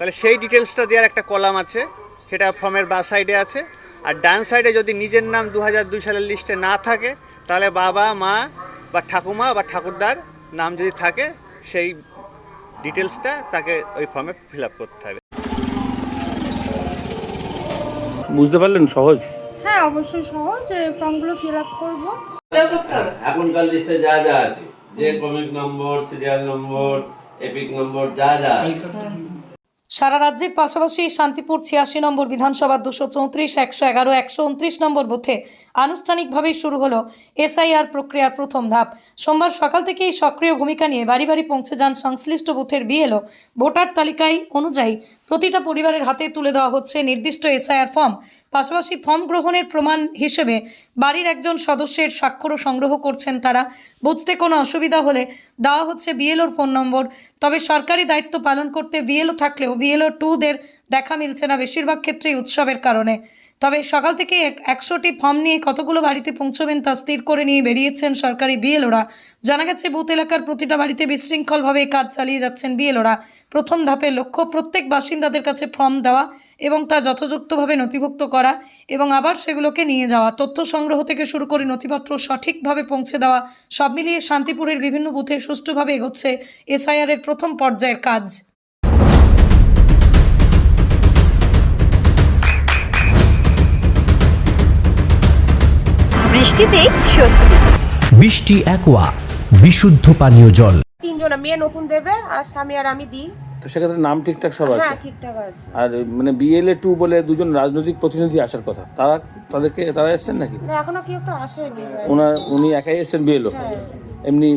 তাহলে সেই ডিটেলসটা দেওয়ার একটা কলাম আছে সেটা ফর্মের বা সাইডে আছে। আর ডান সাইডে যদি নিজের নাম দু হাজার দুই সালের লিস্টে না থাকে তাহলে বাবা মা বা ঠাকুমা বা ঠাকুরদার নাম যদি থাকে সেই ডিটেলসটা তাকে ওই ফর্মে ফিল আপ করতে হবে। বুঝতে পারলেন? সহজ? হ্যাঁ অবশ্যই সহজ। ফর্মগুলো ফিল আপ করব। এখনকার লিস্টে যা যা আছে যে comic number serial number EPIC number যা যা আছে। সারা রাজ্যের পাশাপাশি শান্তিপুর ছিয়াশি নম্বর বিধানসভা দুশো চৌত্রিশ, একশো এগারো, একশো উনত্রিশ নম্বর বুথে আনুষ্ঠানিকভাবেই শুরু হলো এসআইআর প্রক্রিয়ার প্রথম ধাপ। সোমবার সকাল থেকেই সক্রিয় ভূমিকা নিয়ে বাড়ি বাড়ি পৌঁছে যান সংশ্লিষ্ট বুথের বিএলও। ভোটার তালিকায় অনুযায়ী প্রতিটা পরিবারের হাতে তুলে দেওয়া হচ্ছে নির্দিষ্ট এসআইআর ফর্ম। পাশাপাশি ফর্ম গ্রহণের প্রমাণ হিসেবে বাড়ির একজন সদস্যের স্বাক্ষরও সংগ্রহ করছেন তারা। বুঝতে কোনো অসুবিধা হলে দেওয়া হচ্ছে বিএলওর ফোন নম্বর। তবে সরকারি দায়িত্ব পালন করতে বিএলও থাকলেও বিএলও টুদের দেখা মিলছে না বেশিরভাগ ক্ষেত্রেই উৎসবের কারণে। তবে সকাল থেকে এক- একশোটি ফর্ম নিয়ে কতগুলো বাড়িতে পৌঁছবেন তা স্থির করে নিয়ে বেরিয়েছেন সরকারি বিএলওরা জানা গেছে, বুথ এলাকার প্রতিটা বাড়িতে বিশৃঙ্খলভাবে কাজ চালিয়ে যাচ্ছেন বিএলওরা প্রথম ধাপে লক্ষ্য প্রত্যেক বাসিন্দাদের কাছে ফর্ম দেওয়া এবং তা যথাযথভাবে নথিভুক্ত করা এবং আবার সেগুলোকে নিয়ে যাওয়া। তথ্য সংগ্রহ থেকে শুরু করে নথিপত্র সঠিকভাবে পৌঁছে দেওয়া, সব মিলিয়ে শান্তিপুরের বিভিন্ন বুথে সুষ্ঠুভাবে এগোচ্ছে এসআইআর এর প্রথম পর্যায়ের কাজ। বৃষ্টিতেই স্বস্তি। বৃষ্টি অ্যাকোয়া বিশুদ্ধ পানীয় জল। তিনজন মেয়ে নতুন দেবে আর স্বামী আর আমি দিই। তো সেক্ষেত্রে নাম ঠিকঠাক সব আছে? হ্যাঁ ঠিকঠাক আছে। আর মানে বিএলএ টু বলে দুজন রাজনৈতিক প্রতিনিধি আসার কথা তারা তাদেরকে তারা এসছেন নাকি? না এখনও কেউ তো আসেনি। ওনার উনি একাই এসছেন বিএলও এমনি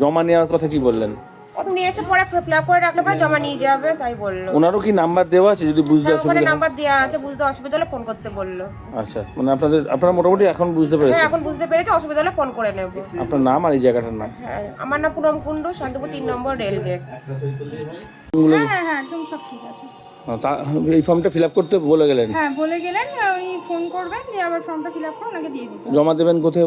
জমা নেওয়ার কথা কি বললেন? ও তুমি এসে পরে ফিল আপ করে রাখলে পরে জমা নিয়ে যাবে তাই বলল। ওনারও কি নাম্বার দেওয়া আছে যদি বুঝতে হ্যাঁ ওখানে অসুবিধা হয়? নাম্বার দেওয়া আছে বুঝতে অসুবিধা হলে ফোন করতে বলল। আচ্ছা মানে আপনাদের আপনারা মোটামুটি এখন বুঝতে হ্যাঁ পেরেছেন? এখন বুঝতে পেরেছি অসুবিধা হলে ফোন করে নেব। আপনার নাম আর এই জায়গাটার নাম? হ্যাঁ আমার নাম পুনম কুণ্ডু শান্তিপুর তিন নম্বর রেল গেট হ্যাঁ হ্যাঁ হ্যাঁ একদম সব ঠিক আছে। তা এই ফর্মটা ফিল আপ করতে বলে গেলেন? হ্যাঁ বলে গেলেন উনি ফোন করবেন দিয়ে আবার ফর্মটা ফিল আপ করে ওনাকে দিয়ে দিতে হবে। জমা দেবেন কোথায়?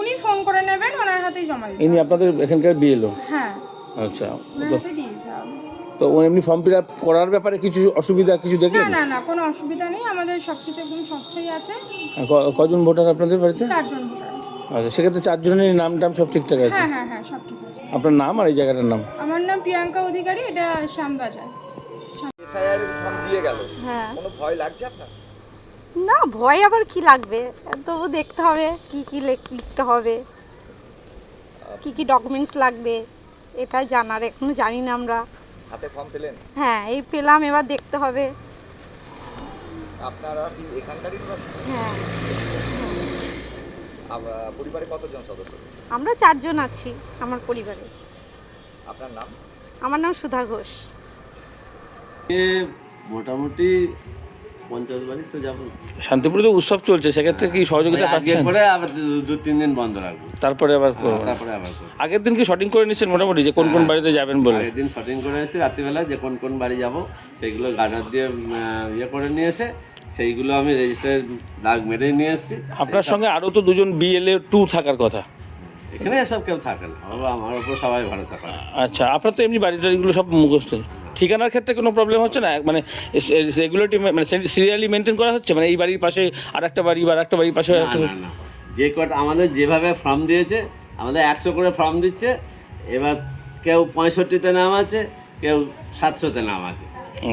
উনি ফোন করে নেবেন ওনার হাতেই জমা ইনি আপনাদের এখানকার বিএলও হ্যাঁ। আচ্ছা তো দিয়ে দিতে হবে তো ও এমনি ফর্ম ফিল আপ করার ব্যাপারে কিছু অসুবিধা কিছু না দেখলেন? না না কোনো অসুবিধা নেই আমাদের সব কিছু একদম স্বচ্ছই আছে। কজন ভোটার আপনাদের বাড়িতে? চারজন ভোটার আছে। আচ্ছা সেক্ষেত্রে চারজনের নাম টাম সব ঠিকঠাক আছে? হ্যাঁ হ্যাঁ হ্যাঁ সব ঠিক আছে। আপনার নাম আর এই জায়গাটার নাম? আমার নাম প্রিয়াঙ্কা অধিকারী এটা শ্যামবাজার। হ্যাঁ। না ভয় আবার কি লাগবে? তবু দেখতে হবে কি কি লেখ- লিখতে হবে কি কি ডকুমেন্টস লাগবে? এটাই জানার এখনও জানি না আমরা। হাতে ফর্ম পেলেন? হ্যাঁ এই পেলাম এবার দেখতে হবে। আপনারা কি এখানকারই হ্যাঁ। পরিবারে কতজন সদস্য? আমরা চারজন আছি আমার পরিবারে। আপনার নাম? আমার নাম সুধা ঘোষ। এ মোটামুটি পঞ্চাশ বাড়ি তো যাব। শান্তিপুরে তো উৎসব চলছে সেক্ষেত্রে কি সহযোগিতা পাচ্ছেন? করে আবার দু- তিন দিন বন্ধ রাখব। তারপরে আবার করবেন। তারপরে আবার আগের দিন কি শটিং করে নিচ্ছেন মোটামুটি যে কোন কোন বাড়িতে যাবেন বলে? আগের দিন শটিং করে এসেছি রাত্রিবেলা যে কোন কোন বাড়ি যাব সেইগুলো গার্ডার দিয়ে ইয়ে করে নিয়ে এসে সেইগুলো আমি রেজিস্টারে দাগ মেরে নিয়ে এসেছি। আপনার সঙ্গে আরও তো দুজন বিএলএ টু থাকার কথা। এখানে এসব কেউ থাকে না। আমার উপর সবাই ভরসা করে। আচ্ছা আপনার তো এমনি বাড়ি টাড়িগুলো সব মুখস্থ। ঠিকানার ক্ষেত্রে কোনো প্রবলেম হচ্ছে না? মানে রেগুলেটিভ মানে সিরিয়ালি মেনটেন করা হচ্ছে? মানে এই বাড়ির পাশে আর একটা বাড়ি বা একটা বাড়ির পাশে যে কটা আমাদের যেভাবে ফর্ম দিয়েছে আমাদের একশো করে ফর্ম দিচ্ছে এবার কেউ পঁয়ষট্টিতে নাম আছে কেউ সাতশোতে নাম আছে।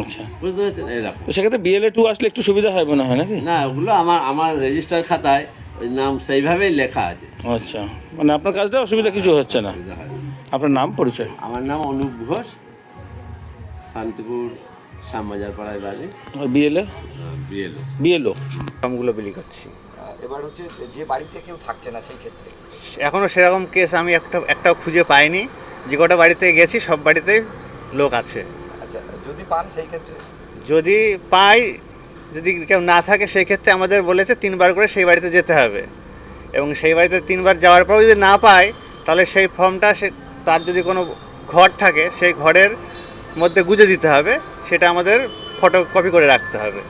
আচ্ছা। বুঝতে পেরেছেন? এরকম তো সেক্ষেত্রে বিএলএ টু আসলে একটু সুবিধা হয় মনে হয় নাকি? না ওগুলো আমার আমার রেজিস্টার খাতায় ওই নাম সেইভাবেই লেখা আছে। আচ্ছা। মানে আপনার কাজটা অসুবিধা কিছু হচ্ছে না। আপনার নাম পরিচয়? আমার নাম অনুপ ঘোষ। শান্তিপুর শ্যামবাজার পাড়ায় বিএলও বিএলও ফর্মগুলো বিলি করছি। এবার হচ্ছে যে বাড়িতে কেউ থাকছে না সেই ক্ষেত্রে? এখনও সেরকম কেস আমি একটা একটাও খুঁজে পাইনি। যে কটা বাড়িতে গেছি সব বাড়িতেই লোক আছে। আচ্ছা যদি পান সেই ক্ষেত্রে? যদি পাই যদি কেউ না থাকে সেই ক্ষেত্রে আমাদের বলেছে তিনবার করে সেই বাড়িতে যেতে হবে। এবং সেই বাড়িতে তিনবার যাওয়ার পরেও যদি না পায় তাহলে সেই ফর্মটা সে তার যদি কোনো ঘর থাকে সেই ঘরের মধ্যে গুজে দিতে হবে সেটা আমাদের ফটো কপি করে রাখতে হবে।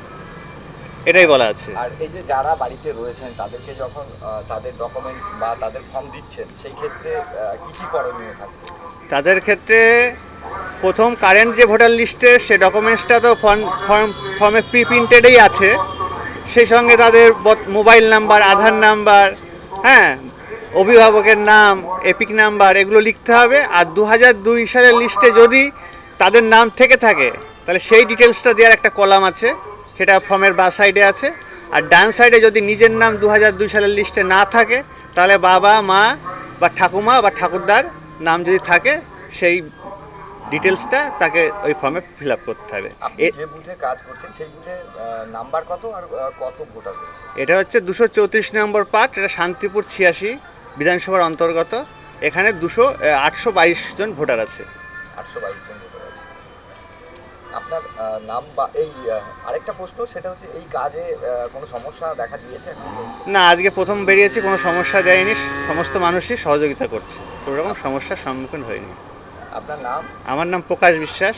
এটাই বলা আছে। আর এই যে যারা বাড়িতে রয়েছেন তাদেরকে যখন তাদের ডকুমেন্টস বা তাদের ফর্ম দিচ্ছেন সেই ক্ষেত্রে কি কি করণীয় থাকছে? তাদের ক্ষেত্রে প্রথম কারেন্ট যে ভোটার লিস্টে সে ডকুমেন্টসটা তো ফর্ম ফর্ম ফর্মে প্রি প্রিন্টেডেই আছে। সেই সঙ্গে তাদের মোবাইল নাম্বার আধার নাম্বার হ্যাঁ অভিভাবকের নাম এপিক নাম্বার এগুলো লিখতে হবে। আর দু হাজার দুই সালের লিস্টে যদি তাদের নাম থেকে থাকে। তাহলে সেই ডিটেলসটা দেওয়ার একটা কলাম আছে সেটা ফর্মের বা সাইডে আছে। আর ডান সাইডে যদি নিজের নাম দু হাজার দুই সালের লিস্টে না থাকে তাহলে বাবা মা বা ঠাকুমা বা ঠাকুরদার নাম যদি থাকে সেই ডিটেলসটা তাকে ওই ফর্মে ফিল আপ করতে হবে। যে বুথে কাজ করছেন সেই বুথে নাম্বার কত আর কত ভোটার এটা হচ্ছে দুশো চৌত্রিশ নম্বর পার্ট এটা শান্তিপুর ছিয়াশি বিধানসভার অন্তর্গত। এখানে দুশো আটশো বাইশ জন ভোটার আছে। আটশো বাইশ আপনার নাম বা এই আরেকটা প্রশ্ন সেটা হচ্ছে এই কাজে কোনো সমস্যা দেখা দিয়েছে? না আজকে প্রথম বেরিয়েছি কোনো সমস্যা দেয়নি সমস্ত মানুষই সহযোগিতা করছে। কোনো রকম সমস্যার সম্মুখীন হয়নি। আপনার নাম? আমার নাম প্রকাশ বিশ্বাস।